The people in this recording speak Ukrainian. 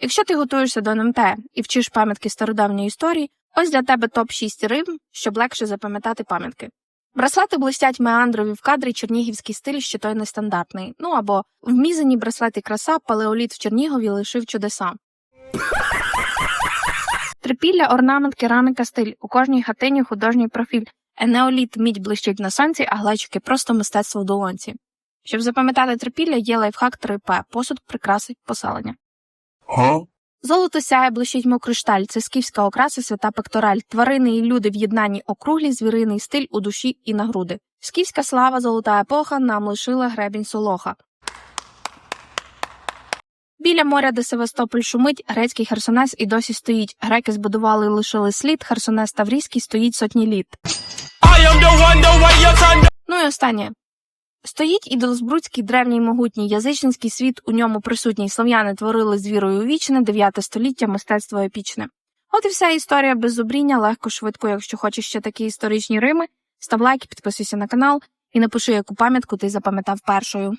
Якщо ти готуєшся до НМТ і вчиш пам'ятки стародавньої історії, ось для тебе топ-6 рим, щоб легше запам'ятати пам'ятки. Браслети блистять меандрові в кадрі чернігівський стиль, що той нестандартний. Ну або вмізані браслети краса, палеоліт в Чернігові лишив чудеса. Трипілля, орнамент, кераміка, стиль. У кожній хатині художній профіль. Енеоліт мідь блищить на сонці, а глечики просто мистецтво в долонці. Щоб запам'ятати трипілля, є лайфхак 3П – посуд, прикраси, поселення. Huh? Золото сяє блищить мов кришталь, це скіфська окраса, свята пектораль, тварини і люди в єднанні округлі, звіриний стиль у душі і на груди. Скіфська слава, золота епоха нам лишила гребінь солоха. Біля моря, де Севастополь шумить, грецький Херсонес і досі стоїть. Греки збудували і лишили слід, Херсонес Таврійський стоїть сотні літ. I am the one, the way your time. Ну і останнє. Стоїть ідолозбрудський древній могутній язичницький світ, у ньому присутній слов'яни творили з вірою вічне, 9 століття, мистецтво епічне. От і вся історія без зубріння, легко, швидко, якщо хочеш ще такі історичні рими, став лайк, підписуйся на канал і напиши, яку пам'ятку ти запам'ятав першою.